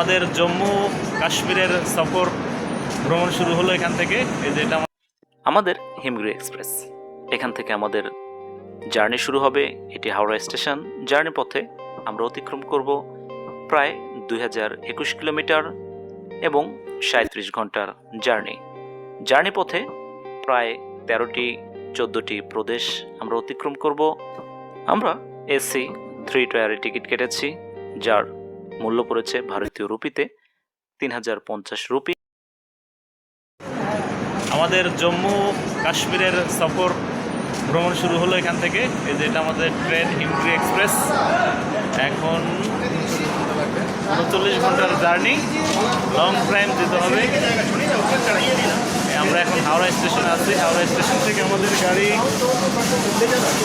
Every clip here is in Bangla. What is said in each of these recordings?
আমাদের জম্মু কাশ্মীরের সফর ভ্রমণ শুরু হলো এখান থেকে। এই যে এটা আমাদের হিমগিরি এক্সপ্রেস। এখান থেকে আমাদের জার্নি শুরু হবে এটি হাওড়া স্টেশন। জার্নি পথে আমরা অতিক্রম করব প্রায় দুই হাজার একুশ কিলোমিটার এবং সাঁত্রিশ ঘণ্টার জার্নি। জার্নি পথে প্রায় তেরোটি, চোদ্দোটি প্রদেশ আমরা অতিক্রম করব। আমরা এসি থ্রি টায়ারের টিকিট কেটেছি, যার মূল্য পড়েছে ভারতীয় রুপিতে তিন হাজার পঞ্চাশ রুপি। আমাদের জম্মু কাশ্মীরের সফর ভ্রমণ শুরু হলো এখান থেকে। এই যে এটা আমাদের ট্রেন হিমগ্রি এক্সপ্রেস। এখন উনচল্লিশ ঘণ্টার জার্নি। লং টাইম যেতে হবে। আমরা এখন হাওড়া স্টেশনে আছি। হাওড়া স্টেশন থেকে আমাদের গাড়ি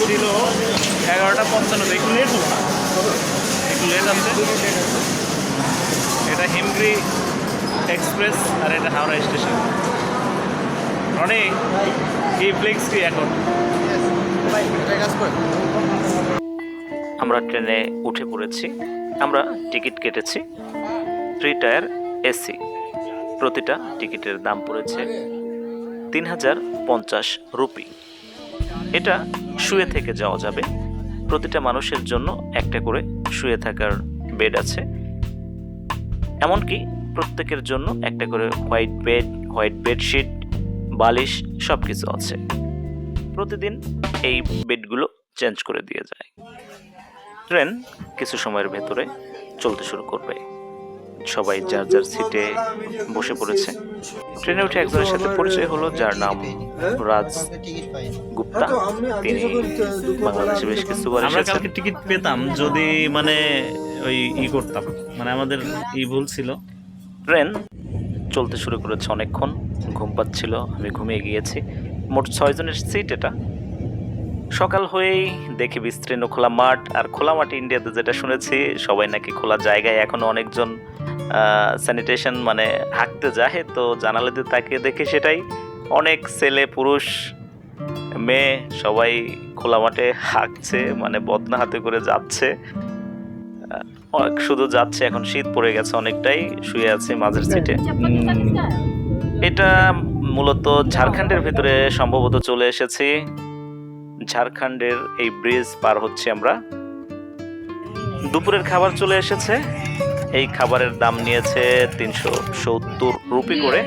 ছিল এগারোটা পঞ্চান্ন। একটু লেট আছে। এটা হিমগ্রি এক্সপ্রেস আর এটা হাওড়া স্টেশন। অনেক কি ফ্লেক্স কি এখন? আমরা ট্রেনে উঠে পড়েছি। আমরা টিকিট কেটেছি। Three tier AC. প্রতিটা টিকিটের দাম পড়েছে তিন হাজার পঞ্চাশ রুপি। এটা শুয়ে থেকে যাওয়া যাবে। প্রতিটা মানুষের জন্য একটা করে শুয়ে থাকার বেড আছে। এমনকি প্রত্যেকের জন্য একটা করে হোয়াইট বেড হোয়াইট বেডশিট বালিশ সব কিছু আছে। প্রতিদিন এই বেডগুলো চেঞ্জ করে দিয়ে যায়। ট্রেন কিছু সময়ের ভেতরে চলতে শুরু করবে। সবাই যার যার সিটে বসে পড়েছে। ট্রেনে উঠে একজনের সাথে পরিচয় হলো যার নাম রাজ গুপ্তা। তিনি বাংলাদেশে বেশ কিছুবার আমরা কালকে টিকিট পেতাম যদি মানে ওই ই করতাম। মানে আমাদের ই ভুল ছিল। ট্রেন চলতে শুরু করেছে অনেকক্ষণ। ঘুম পাচ্ছিল আমি ঘুমিয়ে গিয়েছি। মোট ছয়জনের সিট এটা। সকাল হয়েই দেখি বিস্তীর্ণ খোলা মাঠ। আর খোলা মাঠ ইন্ডিয়াতে যেটা শুনেছি সবাই নাকি খোলা জায়গায়। এখনও অনেকজন স্যানিটেশন মানে হাঁকতে যায় তো জানালাতে তাকিয়ে দেখে সেটাই। অনেক ছেলে পুরুষ মেয়ে সবাই খোলা মাঠে হাঁকছে মানে বদনা হাতে করে যাচ্ছে। শুধু যাচ্ছে এখন শীত পড়ে গেছে অনেকটাই শুয়ে আছে মাঝের সিটে। এটা মূলত ঝাড়খণ্ডের ভিতরে সম্ভবত চলে এসেছি। ঝাড়খণ্ডের এই ব্রিজ পার হচ্ছে আমরা। দুপুরের খাবার চলে এসেছে। এই খাবারের দাম নিয়েছে তিনশো সত্তর রুপি করে।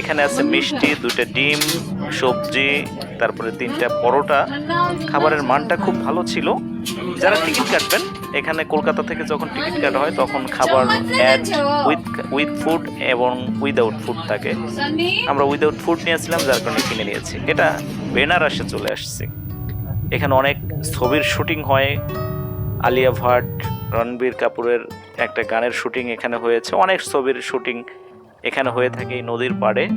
এখানে আছে মিষ্টি দুটো ডিম, সবজি, তারপরে তিনটা পরোটা। খাবারের মানটা খুব ভালো ছিল। যারা টিকিট কাটবেন, এখানে কলকাতা থেকে যখন টিকিট কাটা হয়, তখন খাবার অ্যাড উইথ উইথ ফুড এবং উইদাউট ফুড থাকে। আমরা উইদাউট ফুড নিয়েছিলাম, যার কারণে কিনে নিয়েছি। এটা বেনারসে চলে আসছে। এখানে অনেক ছবির শুটিং হয়। আলিয়া ভাট, রণবীর কাপুরের একটা গানের শুটিং এখানে হয়েছে। অনেক ছবির শুটিং এখানে হয়ে থাকে এই নদীর পাড়ে।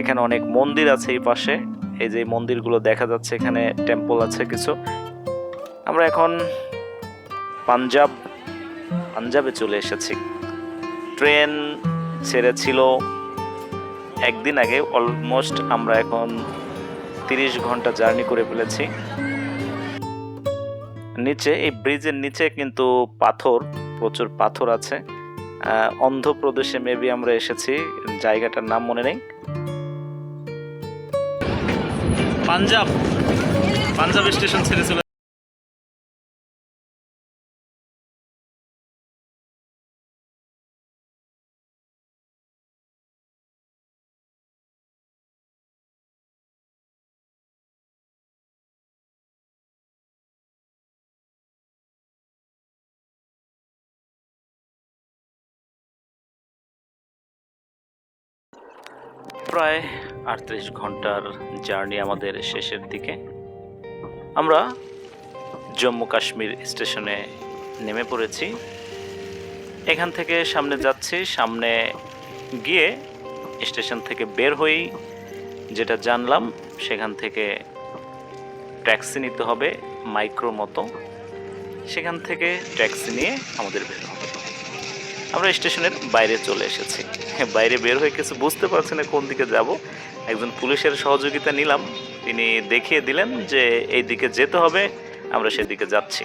এখানে অনেক মন্দির আছে এই পাশে। এই যে মন্দিরগুলো দেখা যাচ্ছে, এখানে টেম্পল আছে কিছু। আমরা এখন পাঞ্জাব, পাঞ্জাবে চলে এসেছি। ট্রেন ছেড়েছিল একদিন আগে অলমোস্ট আমরা এখন তিরিশ ঘণ্টা জার্নি করে ফেলেছি। নিচে, এই ব্রিজের নিচে কিন্তু পাথর। প্রচুর পাথর আছে। অন্ধ্রপ্রদেশে মেবি আমরা এসেছি, জায়গাটার নাম মনে নেই। পাঞ্জাব পাঞ্জাব স্টেশন ছেড়ে চলে প্রায় আটত্রিশ ঘণ্টার জার্নি আমাদের শেষের দিকে। আমরা জম্মু কাশ্মীর স্টেশনে নেমে পড়েছি। এখান থেকে সামনে যাচ্ছি, সামনে গিয়ে স্টেশন থেকে বের হয়েই যেটা জানলাম, সেখান থেকে ট্যাক্সি নিতে হবে, মাইক্রো মতো। সেখান থেকে ট্যাক্সি নিয়ে আমাদের বের হবে। আমরা স্টেশনের বাইরে চলে এসেছি। বাইরে বের হয়ে কিছু বুঝতে পারছি না কোন দিকে যাব। একজন পুলিশের সহযোগিতা নিলাম। তিনি দেখিয়ে দিলেন যে এই দিকে যেতে হবে, আমরা সেদিকে যাচ্ছি।